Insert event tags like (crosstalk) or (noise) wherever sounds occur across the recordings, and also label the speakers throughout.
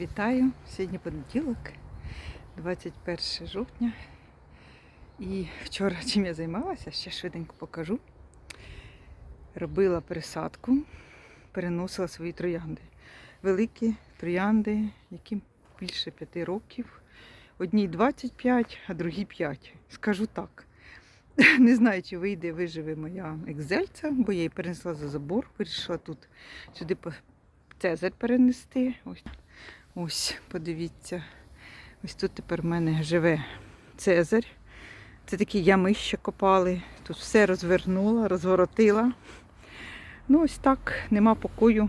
Speaker 1: Вітаю! Сьогодні понеділок, 21 жовтня. І вчора чим я займалася, ще швиденько покажу. Робила пересадку, переносила свої троянди. Великі троянди, яким більше 5 років. Одній 25, а другій 5. Скажу так. (laughs) Не знаю, чи вийде, виживе моя екзельця, бо я її перенесла за забор, вирішила тут сюди Цезарь перенести. Ось, ось, подивіться. Ось тут тепер в мене живе Цезарь. Це такі ями ще копали. Тут все розвернула, розворотила. Ну, ось так, нема покою.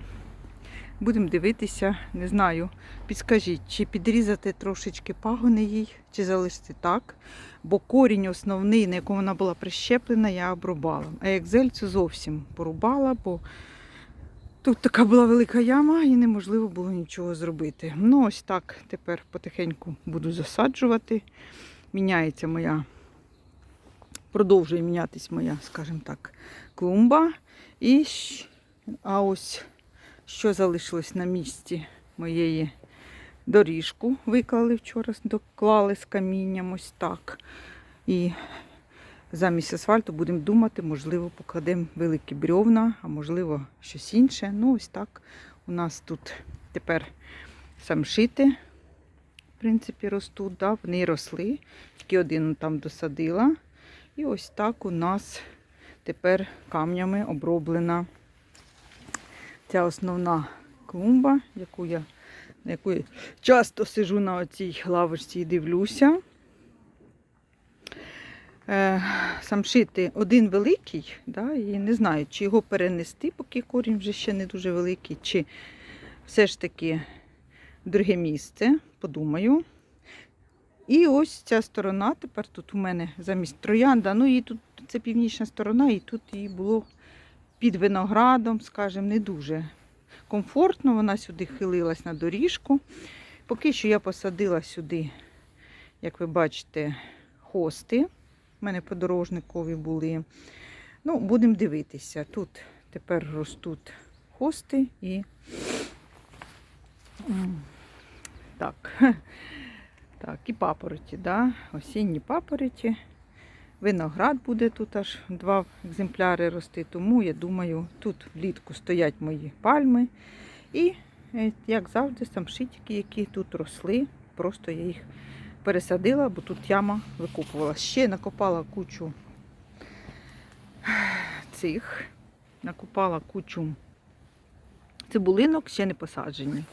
Speaker 1: Будемо дивитися, не знаю. Підскажіть, чи підрізати трошечки пагони їй, чи залишити так. Бо корінь основний, на якому вона була прищеплена, я обрубала. А екзельцю зовсім порубала, бо Тут така була велика яма і неможливо було нічого зробити. Ну, ось так тепер потихеньку буду засаджувати. Міняється моя, продовжує мінятись моя, скажімо так, клумба. І, а ось що залишилось на місці моєї доріжку. Виклали вчора, доклали з камінням ось так. І замість асфальту будемо думати, можливо, покладемо великі брьовна, а можливо, щось інше. Ну, ось так у нас тут тепер самшити, в принципі, ростуть. Да? Вони росли. Тільки один там досадила. І ось так у нас тепер камнями оброблена ця основна клумба, яку я, на яку я часто сижу на оцій лавочці і дивлюся. Е, самшити один великий, да, і не знаю, чи його перенести, поки корінь вже ще не дуже великий, чи все ж таки друге місце, подумаю. І ось ця сторона, тепер тут у мене замість троянда, ну і тут це північна сторона, і тут її було під виноградом, скажімо, не дуже комфортно. Вона сюди хилилась на доріжку. Поки що я посадила сюди, як ви бачите, хости. У мене подорожникові були. Ну, будемо дивитися. Тут тепер ростуть хости і так, (laughs) так, і папороті, да? осінні папороті. Виноград буде тут аж два екземпляри рости, тому я думаю, тут влітку стоять мої пальми. І, е, як завжди, самшитики, які тут росли, просто я їх пересадила, бо тут яма викопувала. Ще накопала кучу цих, накопала кучу цибулинок, ще не посаджені.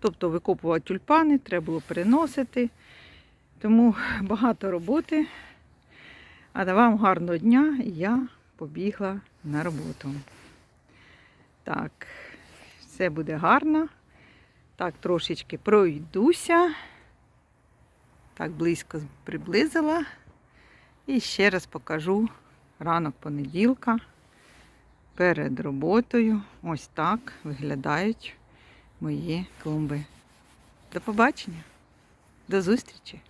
Speaker 1: Тобто викопувала тюльпани, треба було переносити. Тому багато роботи. А вам гарного дня я побігла на роботу. Так, все буде гарно. Так, трошечки пройдуся. Так, близько приблизила. І ще раз покажу ранок понеділка перед роботою. Ось так виглядають мої клумби. До побачення, до зустрічі!